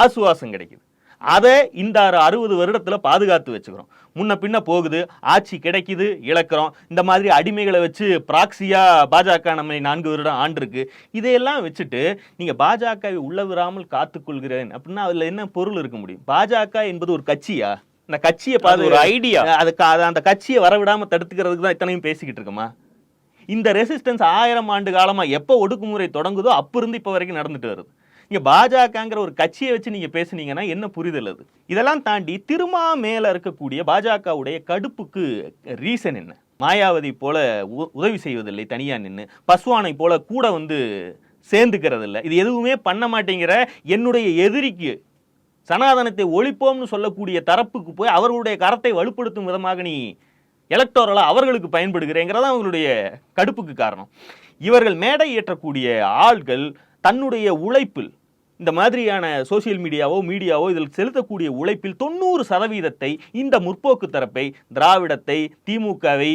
ஆசுவாசம் கிடைக்குது. அதை இந்த அறுபது வருடத்துல பாதுகாத்து வச்சுக்கிறோம். முன்ன பின்ன போகுது ஆட்சி கிடைக்குது இழக்கிறோம். இந்த மாதிரி அடிமைகளை வச்சு ப்ராக்சியா பாஜக நம்மை நான்கு வருடம் ஆண்டிருக்கு. இதையெல்லாம் வச்சுட்டு நீங்க பாஜகவை உள்ள விடாமல் காத்துக்கொள்கிறேன் அப்படின்னா அதுல என்ன பொருள் இருக்க முடியும்? பாஜக என்பது ஒரு கட்சியா? இந்த கட்சியை பாது ஒரு ஐடியா அதுக்கு அது அந்த கட்சியை வரவிடாம தடுத்துக்கிறதுக்கு தான் இத்தனையும் பேசிக்கிட்டு இருக்கோமா? இந்த ரெசிஸ்டன்ஸ் ஆயிரம் ஆண்டு காலமா எப்போ ஒடுக்குமுறை தொடங்குதோ அப்ப இருந்து இப்ப வரைக்கும் நடந்துட்டு வருது. இங்கே பாஜகங்கிற ஒரு கட்சியை வச்சு நீங்கள் பேசுனீங்கன்னா என்ன புரிதல் அது? இதெல்லாம் தாண்டி திருமா மேலே இருக்கக்கூடிய பாஜகவுடைய கடுப்புக்கு ரீசன் என்ன? மாயாவதி போல உ- உதவி செய்வதில்லை தனியாக நின்று பஸ்வானை போல கூட வந்து சேர்ந்துக்கிறது இல்லை இது எதுவுமே பண்ண மாட்டேங்கிற என்னுடைய எதிரிக்கு சனாதனத்தை ஒழிப்போம்னு சொல்லக்கூடிய தரப்புக்கு போய் அவர்களுடைய கரத்தை வலுப்படுத்தும் விதமாக நீ எலக்டோரலா அவர்களுக்கு பயன்படுகிறேங்கிறதா அவங்களுடைய கடுப்புக்கு காரணம். இவர்கள் மேடை ஏற்றக்கூடிய ஆள்கள் தன்னுடைய உழைப்பில் இந்த மாதிரியான சோசியல் மீடியாவோ மீடியாவோ இதில் செலுத்தக்கூடிய உழைப்பில் தொண்ணூறு சதவீதத்தை இந்த முற்போக்கு தரப்பை திராவிடத்தை திமுகவை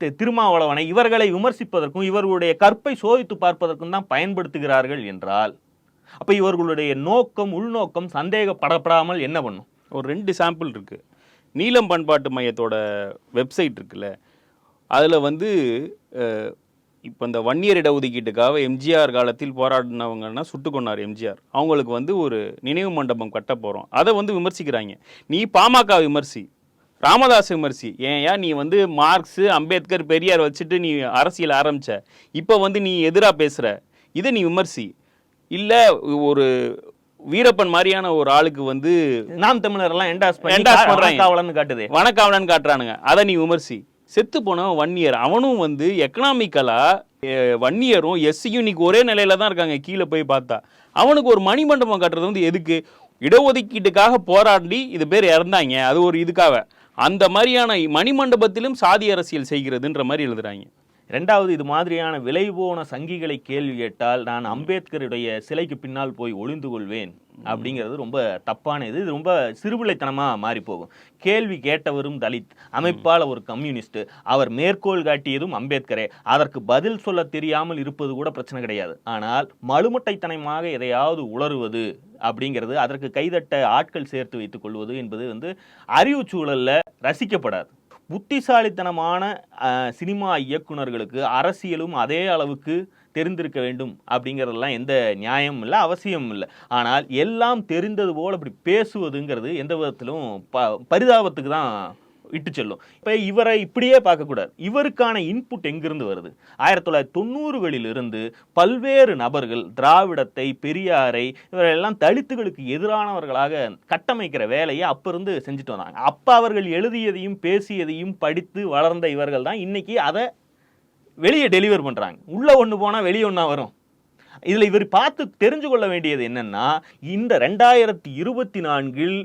தி- திருமாவளவனை இவர்களை விமர்சிப்பதற்கும் இவர்களுடைய கற்பை சோதித்து பார்ப்பதற்கும் தான் பயன்படுத்துகிறார்கள் என்றால் அப்போ இவர்களுடைய நோக்கம் உள்நோக்கம் சந்தேகப்படப்படாமல் என்ன பண்ணும்? ஒரு ரெண்டு சாம்பிள் இருக்குது நீலம் பண்பாட்டு மையத்தோட வெப்சைட் இருக்குல்ல அதில் வந்து இப்போ இந்த வன்னியர் இடஒதுக்கீட்டுக்காக எம்ஜிஆர் காலத்தில் போராடினவங்கன்னா சுட்டு கொண்டார் எம்ஜிஆர். அவங்களுக்கு வந்து ஒரு நினைவு மண்டபம் கட்ட போகிறோம் அதை வந்து விமர்சிக்கிறாங்க. நீ பாமக விமர்சி ராமதாஸ் விமர்சி. ஏன்யா நீ வந்து மார்க்ஸ் அம்பேத்கர் பெரியார் வச்சுட்டு நீ அரசியல் ஆரம்பிச்ச. இப்போ வந்து நீ எதிராக பேசுகிற இதை நீ விமர்சி. இல்லை ஒரு வீரப்பன் மாதிரியான ஒரு ஆளுக்கு வந்து நாம் தமிழர் எல்லாம் என்டாஸ் பண்ணி Endorse பண்றாங்க. காவலன்னு காட்டுதே. வணக்காவலன்னு காட்டுறானுங்க. அதை நீ விமர்சி. செத்து போனவன் ஒன் இயர் அவனும் வந்து எக்கனாமிக்கலாக ஒன் இயரும் எஸ்சியும் இன்னைக்கு ஒரே நிலையில தான் இருக்காங்க. கீழே போய் பார்த்தா. அவனுக்கு ஒரு மணிமண்டபம் கட்டுறது வந்து எதுக்கு? இடஒதுக்கீட்டுக்காக போராடி இது பேர் இறந்தாங்க. அது ஒரு இதுக்காக. அந்த மாதிரியான மணிமண்டபத்திலும் சாதி அரசியல் செய்கிறதுன்ற மாதிரி எழுதுறாங்க. ரெண்டாவது இது மாதிரியான விலை போன சங்கிகளை கேள்வி கேட்டால் நான் அம்பேத்கருடைய சிலைக்கு பின்னால் போய் ஒளிந்து கொள்வேன் அப்படிங்கிறது ரொம்ப தப்பான இது இது ரொம்ப சிறுபிள்ளைத்தனமாக மாறி போகும் கேள்வி கேட்டவரும் தலித் அமைப்பால் ஒரு கம்யூனிஸ்ட் அவர் மேற்கோள் காட்டியதும் அம்பேத்கரே. அதற்கு பதில் சொல்ல தெரியாமல் இருப்பது கூட பிரச்சனை கிடையாது. ஆனால் மழுமட்டைத்தனமாக எதையாவது உளறுவது அப்படிங்கிறது அதற்கு கைதட்ட ஆட்கள் சேர்த்து வைத்துக் கொள்வது என்பது வந்து அறிவு சூழலில் ரசிக்கப்படாது. புத்திசாலித்தனமான சினிமா இயக்குனர்களுக்கு அரசியலும் அதே அளவுக்கு தெரிந்திருக்க வேண்டும் அப்படிங்கிறதெல்லாம் எந்த நியாயமும் இல்லை அவசியமும் இல்லை. ஆனால் எல்லாம் தெரிந்தது போல் அப்படி பேசுவதுங்கிறது எந்த விதத்திலும் ப பரிதாபத்துக்கு தான் இட்டு செல்லும். இப்போ இவரை இப்படியே பார்க்கக்கூடாது. இவருக்கான இன்புட் எங்கிருந்து வருது? ஆயிரத்தி தொள்ளாயிரத்தி தொண்ணூறுகளிலிருந்து பல்வேறு நபர்கள் திராவிடத்தை பெரியாரை இவரெல்லாம் தலித்துகளுக்கு எதிரானவர்களாக கட்டமைக்கிற வேலையை அப்ப இருந்து செஞ்சுட்டு வந்தாங்க. அப்போ அவர்கள் எழுதியதையும் பேசியதையும் படித்து வளர்ந்த இவர்கள் தான் இன்னைக்கு அதை வெளியே டெலிவர் பண்ணுறாங்க உள்ளே ஒன்று போனால் வெளியே ஒன்றா வரும். இதில் இவர் பார்த்து தெரிஞ்சு கொள்ள வேண்டியது என்னென்னா இந்த ரெண்டாயிரத்தி இருபத்தி நான்கில்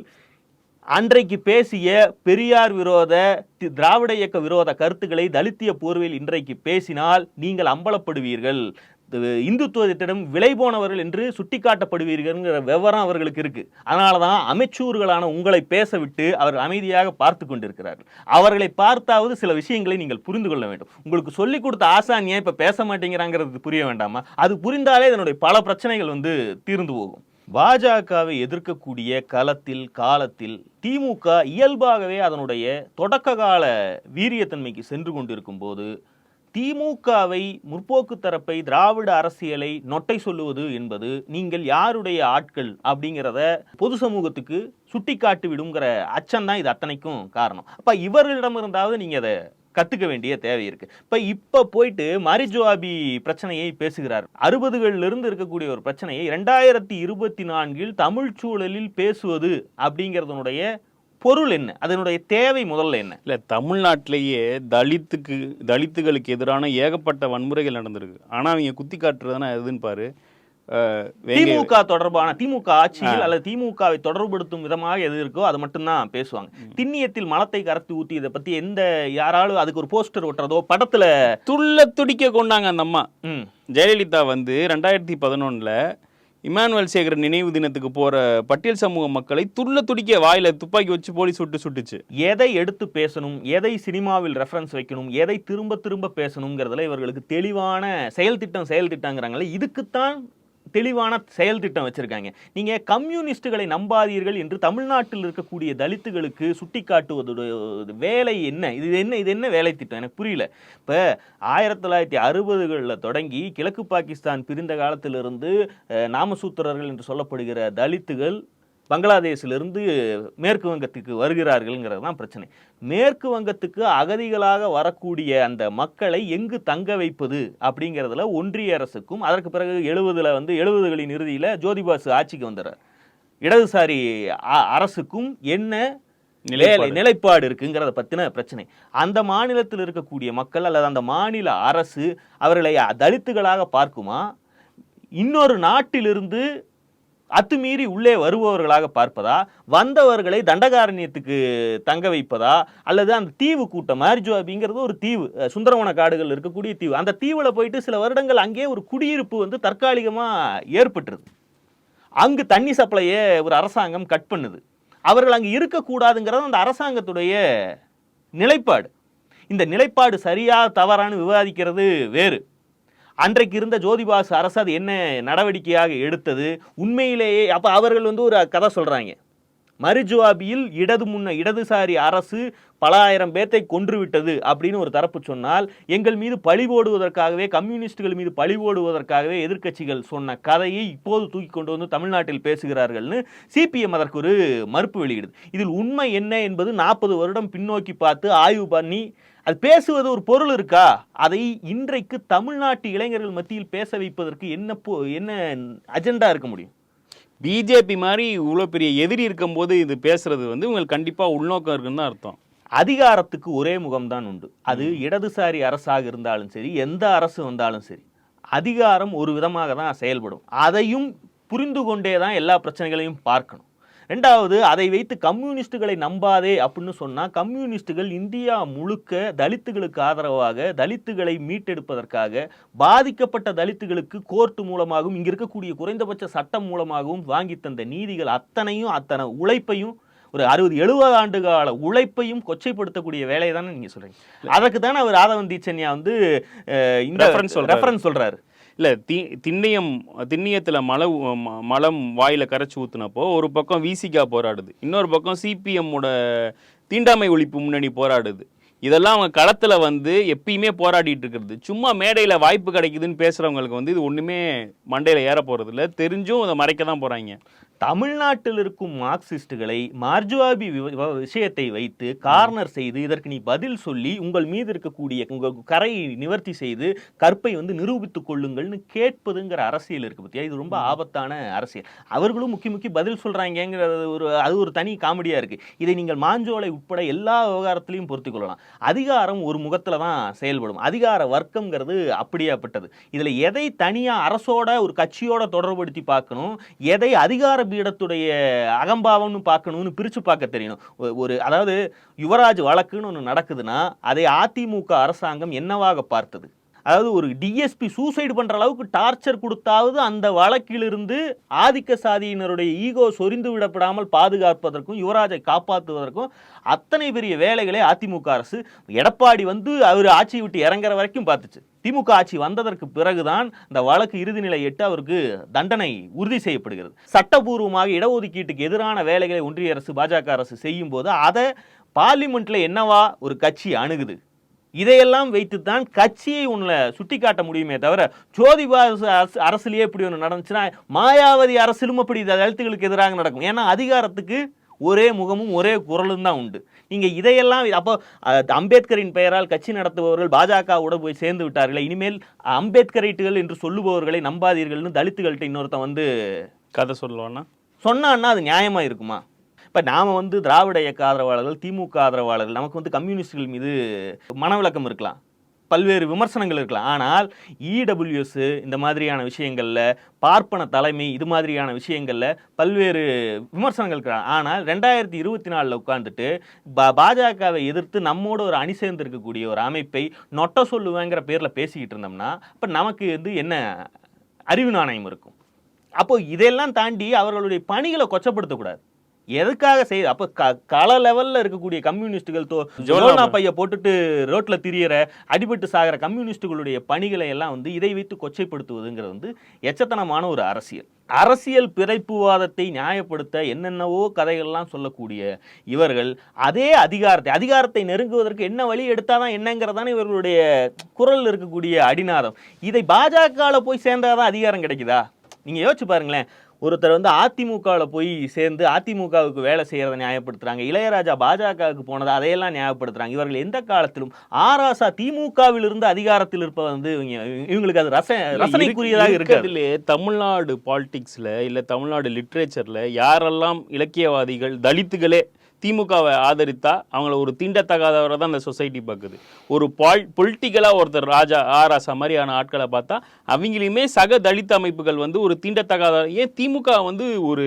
அன்றைக்கு பேசிய பெரியார் விரோத தி- திராவிட இயக்க விரோத கருத்துக்களை தலித்திய போர்வையில் இன்றைக்கு பேசினால் நீங்கள் அம்பலப்படுவீர்கள். இந்துத்துவத்திடம் விலை போனவர்கள் என்று சுட்டிக்காட்டப்படுவீர்கள்ங்கிற விவரம் அவர்களுக்கு இருக்கு. அதனால தான் அமைச்சூர்களான உங்களை பேச விட்டு அவர் அமைதியாக பார்த்து கொண்டிருக்கிறார்கள். அவர்களை பார்த்தாவது சில விஷயங்களை நீங்கள் புரிந்து கொள்ள வேண்டும். உங்களுக்கு சொல்லிக் கொடுத்த ஆசான் ஏன் இப்ப பேச மாட்டேங்கிறாங்கிறது புரிய வேண்டாமா? அது புரிந்தாலே இதனுடைய பல பிரச்சனைகள் வந்து தீர்ந்து போகும். பாஜகவை எதிர்க்கக்கூடிய களத்தில் காலத்தில் திமுக இயல்பாகவே அதனுடைய தொடக்க கால வீரியத்தன்மைக்கு சென்று கொண்டிருக்கும் போது திமுகவை முற்போக்கு தரப்பை திராவிட அரசியலை நொட்டை சொல்லுவது என்பது நீங்கள் யாருடைய ஆட்கள் அப்படிங்கிறத பொது சமூகத்துக்கு சுட்டிக்காட்டி விடுங்கிற அச்சம் தான் இது அத்தனைக்கும் காரணம். அப்போ இவர்களிடமிருந்தாவது நீங்கள் அதை கற்றுக்க வேண்டிய தேவை இருக்கு. இப்போ இப்போ போயிட்டு மரிஜுவாபி பிரச்சனையை பேசுகிறார். அறுபதுகளிலிருந்து இருக்கக்கூடிய ஒரு பிரச்சனையை ரெண்டாயிரத்தி இருபத்தி நான்கில் தமிழ் சூழலில் பேசுவது அப்படிங்கறதனுடைய பொருள் என்ன? அதனுடைய தேவை முதல்ல என்ன? இல்லை தமிழ்நாட்டிலேயே தலித்துக்கு தலித்துகளுக்கு எதிரான ஏகப்பட்ட வன்முறைகள் நடந்திருக்கு. ஆனால் அவங்க குத்தி காட்டுறதுனா எதுன்னு பாரு. திமுக தொடர்பான திமுக ஆட்சியில் அல்லது திமுகவை தொடர்புபடுத்தும் விதமாக எது இருக்கோ அது மட்டும்தான் பேசுவாங்க. திண்ணியத்தில் மலத்தை கரைத்து ஊத்தி இதை பத்தி எந்த யாராலும் அதுக்கு ஒரு போஸ்டர் ஒட்டுறதோ படத்துல துள்ள துடிக்க கொண்டாங்க அந்த அம்மா. ஜெயலலிதா வந்து ரெண்டாயிரத்தி பதினொன்றில் இமானுவேல் சேகர் நினைவு தினத்துக்கு போற பட்டியல் சமூக மக்களை துள்ள துடிக்க வாயில துப்பாக்கி வச்சு போலீஸ் சுட்டு சுட்டுச்சு. எதை எடுத்து பேசணும் எதை சினிமாவில் ரெஃபரன்ஸ் வைக்கணும் எதை திரும்ப திரும்ப பேசணுங்கிறதுல இவர்களுக்கு தெளிவான செயல் திட்டம் செயல் திட்டங்கிறாங்களே இதுக்குத்தான் தெளிவான செயல் திட்டம் வச்சுருக்காங்க. நீங்கள் கம்யூனிஸ்டுகளை நம்பாதீர்கள் என்று தமிழ்நாட்டில் இருக்கக்கூடிய தலித்துகளுக்கு சுட்டிக்காட்டுவதோட வேலை என்ன? இது என்ன இது என்ன வேலை திட்டம்? எனக்கு புரியல. இப்போ ஆயிரத்தி தொள்ளாயிரத்தி அறுபதுகளில் தொடங்கி கிழக்கு பாகிஸ்தான் பிரிந்த காலத்திலிருந்து நாமசூத்திரர்கள் என்று சொல்லப்படுகிற தலித்துகள் பங்களாதேஷிலிருந்து மேற்கு வங்கத்துக்கு வருகிறார்கள்ங்கிறது தான் பிரச்சனை. மேற்கு வங்கத்துக்கு அகதிகளாக வரக்கூடிய அந்த மக்களை எங்கு தங்க வைப்பது அப்படிங்கிறதுல ஒன்றிய அரசுக்கும் அதற்கு பிறகு எழுபதுல வந்து எழுபதுகளின் இறுதியில் ஜோதிபாசு ஆட்சிக்கு வந்துடுறார். இடதுசாரி அரசுக்கும் என்ன. வேலை நிலைப்பாடு இருக்குங்கிறத பத்தின பிரச்சனை. அந்த மாநிலத்தில் இருக்கக்கூடிய மக்கள் அல்லது அந்த மாநில அரசு அவர்களை தலித்துகளாக பார்க்குமா? இன்னொரு நாட்டிலிருந்து அத்துமீறி உள்ளே வருபவர்களாக பார்ப்பதா? வந்தவர்களை தண்டகாரண்யத்துக்கு தங்க வைப்பதா? அல்லது அந்த தீவு கூட்டம் மாரிஜுவாபிங்கிறது ஒரு தீவு சுந்தரவன காடுகள் இருக்கக்கூடிய தீவு. அந்த தீவில் போயிட்டு சில வருடங்கள் அங்கேயே ஒரு குடியிருப்பு வந்து தற்காலிகமாக ஏற்பட்டுருது. அங்கு தண்ணி சப்ளையை ஒரு அரசாங்கம் கட் பண்ணுது. அவர்கள் அங்கே இருக்கக்கூடாதுங்கிறது அந்த அரசாங்கத்துடைய நிலைப்பாடு. இந்த நிலைப்பாடு சரியா தவறான்னு விவாதிக்கிறது வேறு. அன்றைக்கு இருந்த ஜோதிபாசு அரசு அது என்ன நடவடிக்கையாக எடுத்தது? உண்மையிலேயே அப்போ அவர்கள் வந்து ஒரு கதை சொல்கிறாங்க மறுஜுவாபியில் இடது முன்ன இடதுசாரி அரசு பல ஆயிரம் பேர்த்தை கொன்றுவிட்டது அப்படின்னு ஒரு தரப்பு சொன்னால் எங்கள் மீது பழி போடுவதற்காகவே கம்யூனிஸ்டுகள் மீது பழி போடுவதற்காகவே எதிர்க்கட்சிகள் சொன்ன கதையை இப்போது தூக்கி கொண்டு வந்து தமிழ்நாட்டில் பேசுகிறார்கள்னு சிபிஎம் அதற்கு ஒரு மறுப்பு வெளியிடுது. இதில் உண்மை என்ன என்பது நாற்பது வருடம் பின்னோக்கி பார்த்து ஆய்வு பண்ணி அது பேசுவது ஒரு பொருள் இருக்கா? அதை இன்றைக்கு தமிழ்நாட்டு இளைஞர்கள் மத்தியில் பேச வைப்பதற்கு என்ன பொ- என்ன அஜெண்டா இருக்க முடியும்? பிஜேபி மாதிரி இவ்வளோ பெரிய எதிரி இருக்கும்போது இது பேசுறது வந்து உங்களுக்கு கண்டிப்பா உள்நோக்கம் இருக்குன்னு தான் அர்த்தம். அதிகாரத்துக்கு ஒரே முகம்தான் உண்டு. அது இடதுசாரி அரசாக இருந்தாலும் சரி எந்த அரசு வந்தாலும் சரி அதிகாரம் ஒரு விதமாக தான் செயல்படும். அதையும் புரிந்து கொண்டே தான் எல்லா பிரச்சனைகளையும் பார்க்கணும். ரெண்டாவது அதை வைத்து கம்யூனிஸ்டுகளை நம்பாதே அப்படின்னு சொன்னா கம்யூனிஸ்டுகள் இந்தியா முழுக்க தலித்துகளுக்கு ஆதரவாக தலித்துகளை மீட்டெடுப்பதற்காக பாதிக்கப்பட்ட தலித்துகளுக்கு கோர்ட் மூலமாகவும் இங்க இருக்கக்கூடிய குறைந்தபட்ச சட்டம் மூலமாகவும் வாங்கி தந்த நீதிகள் அத்தனையும் அத்தனை உழைப்பையும் ஒரு அறுபது எழுபது ஆண்டு கால உழைப்பையும் கொச்சைப்படுத்தக்கூடிய வேலையை தானே நீங்க சொல்றீங்க. அதற்கு தானே அவர் ஆதவன் தீச்சன்யா வந்து இந்த. ரெஃபரன்ஸ் சொல்றாரு. இல்லை தி திண்ணியம் திண்ணியத்தில் மலை மலம் வாயில் கரைச்சி ஊற்றுனப்போ ஒரு பக்கம் விசிகா போராடுது. இன்னொரு பக்கம் சிபிஎம்மோட தீண்டாமை ஒழிப்பு முன்னணி போராடுது. இதெல்லாம் அவங்க களத்தில் வந்து எப்பயுமே போராடிட்டு இருக்கிறது. சும்மா மேடையில் வாய்ப்பு கிடைக்குதுன்னு பேசுகிறவங்களுக்கு வந்து இது ஒன்றுமே மண்டையில் ஏற போகிறது இல்லை தெரிஞ்சும் அதை மறைக்க தான் போகிறாங்க தமிழ்நாட்டில் இருக்கும் மார்க்சிஸ்டுகளை மார்ஜுவாபி விஷயத்தை வைத்து கார்னர் செய்து இதற்கு நீ பதில் சொல்லி உங்கள் மீது இருக்கக்கூடிய உங்கள் கரையை நிவர்த்தி செய்து கற்பை வந்து நிரூபித்துக் கொள்ளுங்கள்னு கேட்பதுங்கிற அரசியல் இருக்கு பத்தியா? இது ரொம்ப ஆபத்தான அரசியல். அவர்களும் முக்கி முக்கி பதில் சொல்றாங்கங்கிறது ஒரு அது ஒரு தனி காமெடியா இருக்கு. இதை நீங்கள் மாஞ்சோலை உட்பட எல்லா விவகாரத்திலையும் பொருத்திக் கொள்ளலாம். அதிகாரம் ஒரு முகத்துல தான் செயல்படும். அதிகார வர்க்கம்ங்கிறது அப்படியாப்பட்டது. இதுல எதை தனியா அரசோட ஒரு கட்சியோட தொடர்படுத்தி பார்க்கணும்? எதை அதிகார பீடத்துடைய அகம்பாவம்னு பார்க்கணும்னு பிரிச்சு பார்க்க தெரியணும். ஒரு அதாவது யுவராஜ் வழக்குன்னு ஒன்று நடக்குதுன்னா அதை அதிமுக அரசாங்கம் என்னவாக பார்த்தது? அதாவது ஒரு டிஎஸ்பி சூசைடு பண்ணுற அளவுக்கு டார்ச்சர் கொடுத்தாவது அந்த வழக்கிலிருந்து ஆதிக்க சாதியினருடைய ஈகோ சொரிந்து விடப்படாமல் பாதுகாப்பதற்கும் யுவராஜை காப்பாற்றுவதற்கும் அத்தனை பெரிய வேலைகளை அதிமுக அரசு எடப்பாடி வந்து அவர் ஆட்சியை விட்டு இறங்குற வரைக்கும் பார்த்துச்சு. திமுக ஆட்சி வந்ததற்கு பிறகுதான் இந்த வழக்கு இறுதிநிலை எட்டு அவருக்கு தண்டனை உறுதி செய்யப்படுகிறது. சட்டபூர்வமாக இடஒதுக்கீட்டுக்கு எதிரான வேலைகளை ஒன்றிய அரசு பாஜக அரசு செய்யும் போது அதை பார்லிமெண்ட்டில் என்னவா ஒரு கட்சி அணுகுது? இதையெல்லாம் வைத்துத்தான் கட்சியை உன்னை சுட்டி காட்ட முடியுமே தவிர ஜோதிபாசு அரசு அரசுலயே இப்படி ஒன்று நடந்துச்சுன்னா மாயாவதி அரசிலும் அப்படி தலித்துகளுக்கு எதிராக நடக்கும். ஏன்னா அதிகாரத்துக்கு ஒரே முகமும் ஒரே குரலும் தான் உண்டு. நீங்க இதையெல்லாம் அப்போ அம்பேத்கரின் பெயரால் கட்சி நடத்துபவர்கள் பாஜகவோட போய் சேர்ந்து விட்டார்களே இனிமேல் அம்பேத்கரைட்டுகள் என்று சொல்லுபவர்களை நம்பாதீர்கள்னு தலித்துகள்கிட்ட இன்னொருத்தன் வந்து கதை சொல்லுவான்னா சொன்னான்னா அது நியாயமா இருக்குமா? இப்போ நாம் வந்து திராவிட இயக்க ஆதரவாளர்கள் திமுக ஆதரவாளர்கள் நமக்கு வந்து கம்யூனிஸ்டுகள் மீது மனவிளக்கம் இருக்கலாம். பல்வேறு விமர்சனங்கள் இருக்கலாம். ஆனால் இடபிள்யூஎஸ் இந்த மாதிரியான விஷயங்களில் பார்ப்பன தலைமை இது மாதிரியான விஷயங்களில் பல்வேறு விமர்சனங்கள் இருக்கிறாங்க ஆனால் ரெண்டாயிரத்தி இருபத்தி நாலில் உட்காந்துட்டு பா பாஜகவை எதிர்த்து நம்மோட ஒரு அணி சேர்ந்து இருக்கக்கூடிய ஒரு அமைப்பை நொட்ட சொல்லுவேங்கிற பேரில் பேசிக்கிட்டு இருந்தோம்னா இப்போ நமக்கு வந்து என்ன அறிவு நாணயம் இருக்கும்? அப்போது இதெல்லாம் தாண்டி அவர்களுடைய பணிகளை கொச்சப்படுத்தக்கூடாது. எதுக்காக செய்ய அப்போ க கள லெவல்ல இருக்கக்கூடிய கம்யூனிஸ்டுகள் தோ ஜோல்னா பைய போட்டுட்டு ரோட்ல திரியற அடிபட்டு சாகிற கம்யூனிஸ்டுகளுடைய பணிகளை எல்லாம் வந்து இதை வைத்து கொச்சைப்படுத்துவதுங்கிறது வந்து எச்சத்தனமான ஒரு அரசியல். அரசியல் பிறப்புவாதத்தை நியாயப்படுத்த என்னென்னவோ கதைகள்லாம் சொல்லக்கூடிய இவர்கள் அதே அதிகாரத்தை அதிகாரத்தை நெருங்குவதற்கு என்ன வழி எடுத்தாதான் என்னங்கிறதானே இவர்களுடைய குரல் இருக்கக்கூடிய அடிநாதம். இதை பாஜகவில் போய் சேர்ந்தாதான் அதிகாரம் கிடைக்குதா? நீங்க யோசிச்சு பாருங்களேன். ஒருத்தர் வந்து அதிமுகவில் போய் சேர்ந்து அதிமுகவுக்கு வேலை செய்யறதை நியாயப்படுத்துறாங்க. இளையராஜா பாஜகவுக்கு போனதை அதையெல்லாம் நியாயப்படுத்துறாங்க. இவர்கள் எந்த காலத்திலும் ஆராசா திமுகவில் இருந்து அதிகாரத்தில் இருப்ப வந்து இவங்க இவங்களுக்கு அது ரச ரசனைக்குரியதாக இருக்கிறதுலே தமிழ்நாடு பாலிடிக்ஸ்ல இல்ல தமிழ்நாடு லிட்ரேச்சர்ல யாரெல்லாம் இலக்கியவாதிகள் தலித்துகளே திமுகவை ஆதரித்தா அவங்கள ஒரு தீண்டத்தகாதவரை தான் அந்த சொசைட்டி பார்க்குது. ஒரு பால் பொலிட்டிக்கலாக ஒருத்தர் ராஜா ஆராசா மாதிரியான ஆட்களை பார்த்தா அவங்களையுமே சக தலித் அமைப்புகள் வந்து ஒரு தீண்டத்தகாத ஏன் திமுக வந்து ஒரு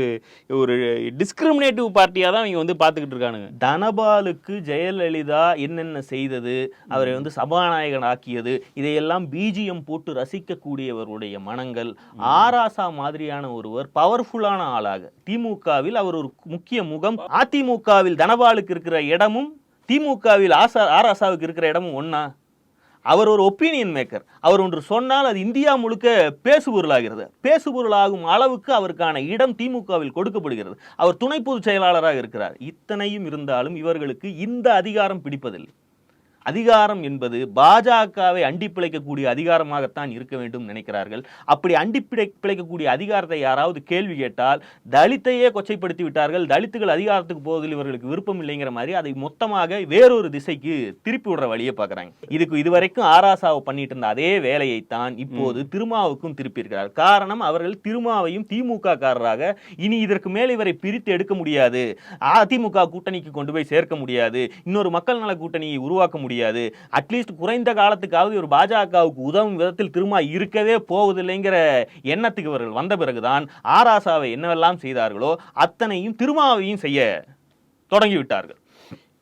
ஒரு டிஸ்கிரிமினேட்டிவ் பார்ட்டியாக தான் அவங்க வந்து பார்த்துக்கிட்டு இருக்கானுங்க. தனபாலுக்கு ஜெயலலிதா என்னென்ன செய்தது அவரை வந்து சபாநாயகன் ஆக்கியது இதையெல்லாம் பிஜிஎம் போட்டு ரசிக்கக்கூடியவருடைய மனங்கள் ஆராசா மாதிரியான ஒருவர் பவர்ஃபுல்லான ஆளாக திமுகவில் அவர் ஒரு முக்கிய முகம் அதிமுகவில் தனபாலுக்கு இருக்கிற இடமும் திமுகவில் ஆசா ஆராசாவுக்கு இருக்கிற இடமும் ஒன்றா அவர் ஒரு ஒப்பீனியன் மேக்கர் அவர் ஒன்று சொன்னால் அது இந்தியா முழுக்க பேசுபொருளாகிறது. பேசுபொருளாகும் அளவுக்கு அவருக்கான இடம் திமுகவில் கொடுக்கப்படுகிறது. அவர் துணை பொதுச் செயலாளராக இருக்கிறார். இத்தனையும் இருந்தாலும் இவர்களுக்கு இந்த அதிகாரம் பிடிப்பதில்லை. அதிகாரம் என்பது பாஜகவை அண்டி பிழைக்கக்கூடிய அதிகாரமாகத்தான் இருக்க வேண்டும் நினைக்கிறார்கள். அப்படி அண்டி பிழை பிழைக்கக்கூடிய அதிகாரத்தை யாராவது கேள்வி கேட்டால் தலித்தையே கொச்சைப்படுத்தி விட்டார்கள். தலித்துகள் அதிகாரத்துக்கு போவதில் இவர்களுக்கு விருப்பம் இல்லைங்கிற மாதிரி அதை மொத்தமாக வேறொரு திசைக்கு திருப்பி விடுற வழியை பார்க்குறாங்க. இதுக்கு இதுவரைக்கும் ஆராசாவை பண்ணிட்டு இருந்த அதே வேலையைத்தான் இப்போது திருமாவுக்கும் திருப்பி இருக்கிறார் காரணம் அவர்கள் திருமாவையும் திமுக காரராக இனி இதற்கு மேல் இவரை பிரித்து எடுக்க முடியாது. அதிமுக கூட்டணிக்கு கொண்டு போய் சேர்க்க முடியாது. இன்னொரு மக்கள் நல கூட்டணியை உருவாக்க முடியாது. முடியாது. அட்லீஸ்ட் குறைந்த காலத்துக்காவது ஒரு பாஜகவுக்கு உதவும் விதத்தில் திரும்ப இருக்கவே போவதில்லைங்கிற எண்ணத்துக்கு இவர்கள் வந்த பிறகுதான் ஆராசாவை என்னவெல்லாம் செய்தார்களோ அத்தனையும் திருமாவையும் செய்ய தொடங்கிவிட்டார்கள்.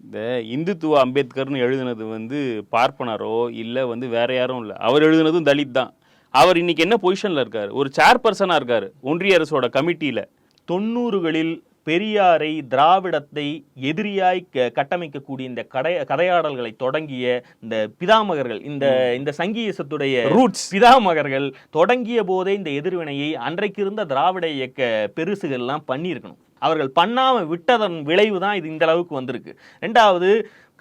இந்த இந்துத்துவ அம்பேத்கர்னு எழுதினது வந்து பார்ப்பனரோ இல்லை வந்து வேற யாரும் இல்லை. அவர் எழுதினதும் தலித் தான். அவர் இன்னைக்கு என்ன பொசிஷனில் இருக்கார்? ஒரு சேர்பர்சனாக இருக்கார் ஒன்றிய அரசோட கமிட்டியில் தொண்ணூறுகளில் பெரியாரை திராவிடத்தை எதிரியாய் கட்டமைக்கக்கூடிய இந்த கடை கதையாடல்களை தொடங்கிய இந்த பிதாமகர்கள் இந்த இந்த சங்கீசத்துடைய Roots. பிதாமகர்கள் தொடங்கிய போதே இந்த எதிர்வினையை அன்றைக்கு இருந்த திராவிட இயக்க பெருசுகள்லாம் பண்ணியிருக்கணும். அவர்கள் பண்ணாம விட்டதன் விளைவு தான் இது இந்த அளவுக்கு வந்திருக்கு. ரெண்டாவது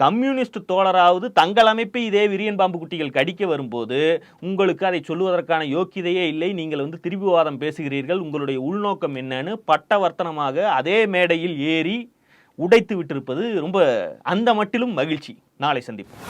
கம்யூனிஸ்ட் தோழராவது தங்கள் அமைப்பை இதே விரியன் பாம்பு குட்டிகள் கடிக்க வரும்போது உங்களுக்கு அதை சொல்லுவதற்கான யோக்கியதையே இல்லை. நீங்கள் வந்து திரிபுவாதம் பேசுகிறீர்கள். உங்களுடைய உள்நோக்கம் என்னன்னு பட்டவர்த்தனமாக அதே மேடையில் ஏறி உடைத்து விட்டிருப்பது ரொம்ப அந்த மட்டிலும் மகிழ்ச்சி. நாளை சந்திப்போம்.